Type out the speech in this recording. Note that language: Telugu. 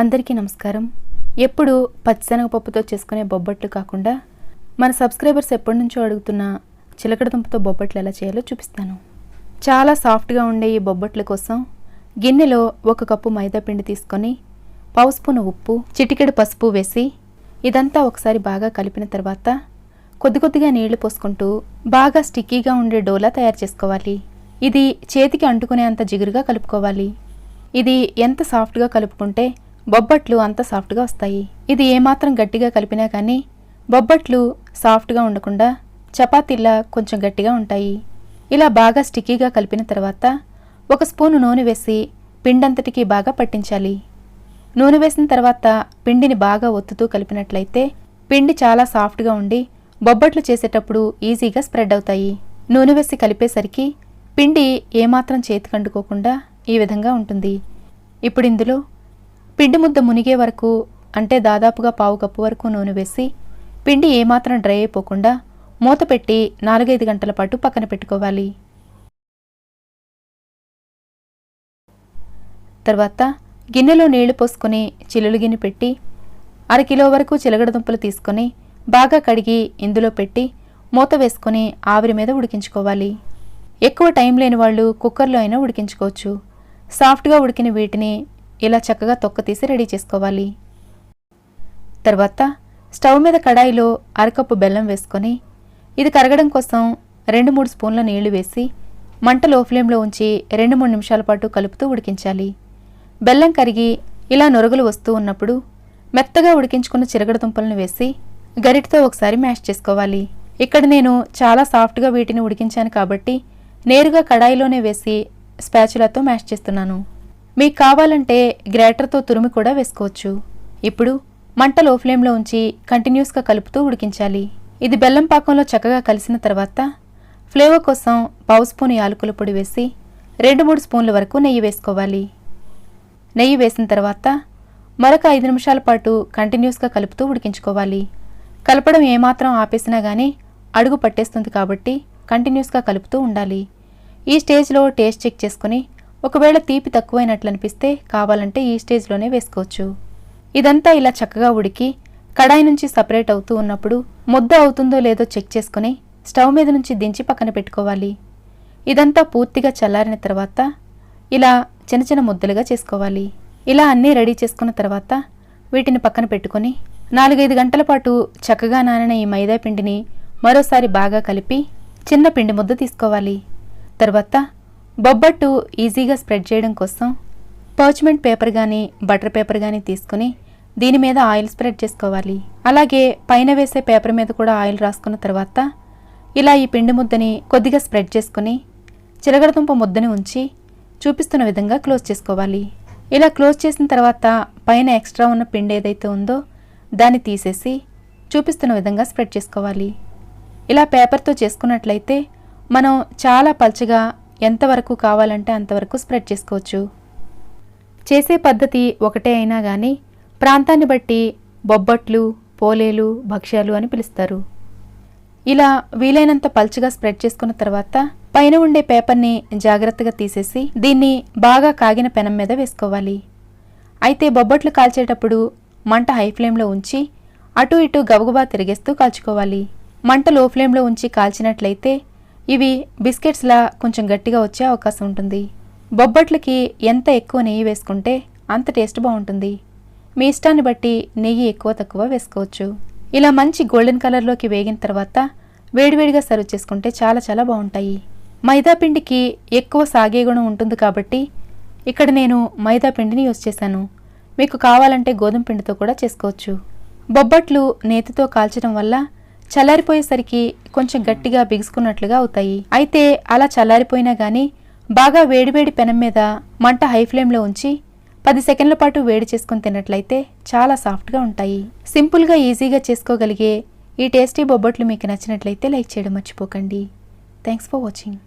అందరికీ నమస్కారం. ఎప్పుడు పచ్చిశనగపప్పుతో చేసుకునే బొబ్బట్లు కాకుండా మన సబ్స్క్రైబర్స్ ఎప్పటి నుంచో అడుగుతున్న చిలకడదుంపతో బొబ్బట్లు ఎలా చేయాలో చూపిస్తాను. చాలా సాఫ్ట్గా ఉండే ఈ బొబ్బట్ల కోసం గిన్నెలో ఒక కప్పు మైదా పిండి తీసుకొని పావు స్పూన్ ఉప్పు చిటికెడు పసుపు వేసి ఇదంతా ఒకసారి బాగా కలిపిన తర్వాత కొద్ది కొద్దిగా నీళ్ళు పోసుకుంటూ బాగా స్టిక్కీగా ఉండే డోలా తయారు చేసుకోవాలి. ఇది చేతికి అంటుకునే అంత జిగురుగా కలుపుకోవాలి. ఇది ఎంత సాఫ్ట్గా కలుపుకుంటే బొబ్బట్లు అంత సాఫ్ట్గా వస్తాయి. ఇది ఏమాత్రం గట్టిగా కలిపినా కానీ బొబ్బట్లు సాఫ్ట్గా ఉండకుండా చపాతీలా కొంచెం గట్టిగా ఉంటాయి. ఇలా బాగా స్టిక్కీగా కలిపిన తర్వాత ఒక స్పూను నూనె వేసి పిండంతటికి బాగా పట్టించాలి. నూనె వేసిన తర్వాత పిండిని బాగా ఒత్తుతూ కలిపినట్లయితే పిండి చాలా సాఫ్ట్గా ఉండి బొబ్బట్లు చేసేటప్పుడు ఈజీగా స్ప్రెడ్ అవుతాయి. నూనె వేసి కలిపేసరికి పిండి ఏమాత్రం చేతికండుకోకుండా ఈ విధంగా ఉంటుంది. ఇప్పుడు ఇందులో పిండి ముద్ద మునిగే వరకు అంటే దాదాపుగా పావు కప్పు వరకు నూనె వేసి పిండి ఏమాత్రం డ్రై అయిపోకుండా మూత పెట్టి నాలుగైదు గంటల పాటు పక్కన పెట్టుకోవాలి. తర్వాత గిన్నెలో నీళ్ళు పోసుకొని చిల్లులు గిన్నె పెట్టి అరకిలో వరకు చిలగడ దుంపలు తీసుకొని బాగా కడిగి ఇందులో పెట్టి మూత వేసుకొని ఆవిరి మీద ఉడికించుకోవాలి. ఎక్కువ టైం లేని వాళ్ళు కుక్కర్లో అయినా ఉడికించుకోవచ్చు. సాఫ్ట్గా ఉడికిన వీటిని ఇలా చక్కగా తొక్క తీసి రెడీ చేసుకోవాలి. తర్వాత స్టవ్ మీద కడాయిలో అరకప్పు బెల్లం వేసుకొని ఇది కరగడం కోసం రెండు మూడు స్పూన్ల నీళ్ళు వేసి మంట లో ఫ్లేమ్లో ఉంచి రెండు మూడు నిమిషాల పాటు కలుపుతూ ఉడికించాలి. బెల్లం కరిగి ఇలా నొరుగులు వస్తూ ఉన్నప్పుడు మెత్తగా ఉడికించుకున్న చిరగడ దుంపలను వేసి గరిటతో ఒకసారి మ్యాష్ చేసుకోవాలి. ఇక్కడ నేను చాలా సాఫ్ట్గా వీటిని ఉడికించాను కాబట్టి నేరుగా కడాయిలోనే వేసి స్పాచులతో మ్యాష్ చేస్తున్నాను. మీకు కావాలంటే గ్రేటర్తో తురిమి కూడా వేసుకోవచ్చు. ఇప్పుడు మంట లో ఫ్లేమ్లో ఉంచి కంటిన్యూస్గా కలుపుతూ ఉడికించాలి. ఇది బెల్లం పాకంలో చక్కగా కలిసిన తర్వాత ఫ్లేవర్ కోసం పావు స్పూన్ యాలకుల పొడి వేసి రెండు మూడు స్పూన్ల వరకు నెయ్యి వేసుకోవాలి. నెయ్యి వేసిన తర్వాత మరొక ఐదు నిమిషాల పాటు కంటిన్యూస్గా కలుపుతూ ఉడికించుకోవాలి. కలపడం ఏమాత్రం ఆపేసినా కానీ అడుగు పట్టేస్తుంది కాబట్టి కంటిన్యూస్గా కలుపుతూ ఉండాలి. ఈ స్టేజ్లో టేస్ట్ చెక్ చేసుకుని ఒకవేళ తీపి తక్కువైనట్లు అనిపిస్తే కావాలంటే ఈ స్టేజ్లోనే వేసుకోవచ్చు. ఇదంతా ఇలా చక్కగా ఉడికి కడాయి నుంచి సపరేట్ అవుతూ ఉన్నప్పుడు ముద్ద అవుతుందో లేదో చెక్ చేసుకుని స్టవ్ మీద నుంచి దించి పక్కన పెట్టుకోవాలి. ఇదంతా పూర్తిగా చల్లారిన తర్వాత ఇలా చిన్న చిన్న ముద్దలుగా చేసుకోవాలి. ఇలా అన్నీ రెడీ చేసుకున్న తర్వాత వీటిని పక్కన పెట్టుకొని నాలుగైదు గంటల పాటు చక్కగా నానిన ఈ మైదా పిండిని మరోసారి బాగా కలిపి చిన్న పిండి ముద్ద తీసుకోవాలి. తర్వాత బొబ్బట్టు ఈజీగా స్ప్రెడ్ చేయడం కోసం పర్చ్మెంట్ పేపర్ కానీ బటర్ పేపర్ కానీ తీసుకుని దీని మీద ఆయిల్ స్ప్రెడ్ చేసుకోవాలి. అలాగే పైన వేసే పేపర్ మీద కూడా ఆయిల్ రాసుకున్న తర్వాత ఇలా ఈ పిండి ముద్దని కొద్దిగా స్ప్రెడ్ చేసుకుని చిలగడదుంప ముద్దని ఉంచి చూపిస్తున్న విధంగా క్లోజ్ చేసుకోవాలి. ఇలా క్లోజ్ చేసిన తర్వాత పైన ఎక్స్ట్రా ఉన్న పిండి ఏదైతే ఉందో దాన్ని తీసేసి చూపిస్తున్న విధంగా స్ప్రెడ్ చేసుకోవాలి. ఇలా పేపర్తో చేసుకున్నట్లయితే మనం చాలా పల్చగా ఎంతవరకు కావాలంటే అంతవరకు స్ప్రెడ్ చేసుకోవచ్చు. చేసే పద్ధతి ఒకటే అయినా కానీ ప్రాంతాన్ని బట్టి బొబ్బట్లు పోలేలు భక్ష్యాలు అని పిలుస్తారు. ఇలా వీలైనంత పల్చగా స్ప్రెడ్ చేసుకున్న తర్వాత పైన ఉండే పేపర్ని జాగ్రత్తగా తీసేసి దీన్ని బాగా కాగిన పెనం మీద వేసుకోవాలి. అయితే బొబ్బట్లు కాల్చేటప్పుడు మంట హై ఫ్లేమ్లో ఉంచి అటు ఇటు గబగబా తిరిగేస్తూ కాల్చుకోవాలి. మంట లో ఫ్లేమ్లో ఉంచి కాల్చినట్లయితే ఇవి బిస్కెట్స్లా కొంచెం గట్టిగా వచ్చే అవకాశం ఉంటుంది. బొబ్బట్లకి ఎంత ఎక్కువ నెయ్యి వేసుకుంటే అంత టేస్ట్ బాగుంటుంది. మీ ఇష్టాన్ని బట్టి నెయ్యి ఎక్కువ తక్కువ వేసుకోవచ్చు. ఇలా మంచి గోల్డెన్ కలర్లోకి వేగిన తర్వాత వేడివేడిగా సర్వ్ చేసుకుంటే చాలా చాలా బాగుంటాయి. మైదా పిండికి ఎక్కువ సాగే గుణం ఉంటుంది కాబట్టి ఇక్కడ నేను మైదాపిండిని యూజ్ చేశాను. మీకు కావాలంటే గోధుమ పిండితో కూడా చేసుకోవచ్చు. బొబ్బట్లు నేతితో కాల్చడం వల్ల చల్లారిపోయేసరికి కొంచెం గట్టిగా బిగుసుకున్నట్లుగా అవుతాయి. అయితే అలా చల్లారిపోయినా కానీ బాగా వేడివేడి పెనం మీద మంట హై ఫ్లేమ్లో ఉంచి పది సెకండ్ల పాటు వేడి చేసుకుని తిన్నట్లయితే చాలా సాఫ్ట్గా ఉంటాయి. సింపుల్గా ఈజీగా చేసుకోగలిగే ఈ టేస్టీ బొబ్బట్లు మీకు నచ్చినట్లయితే లైక్ చేయడం మర్చిపోకండి. Thanks for watching.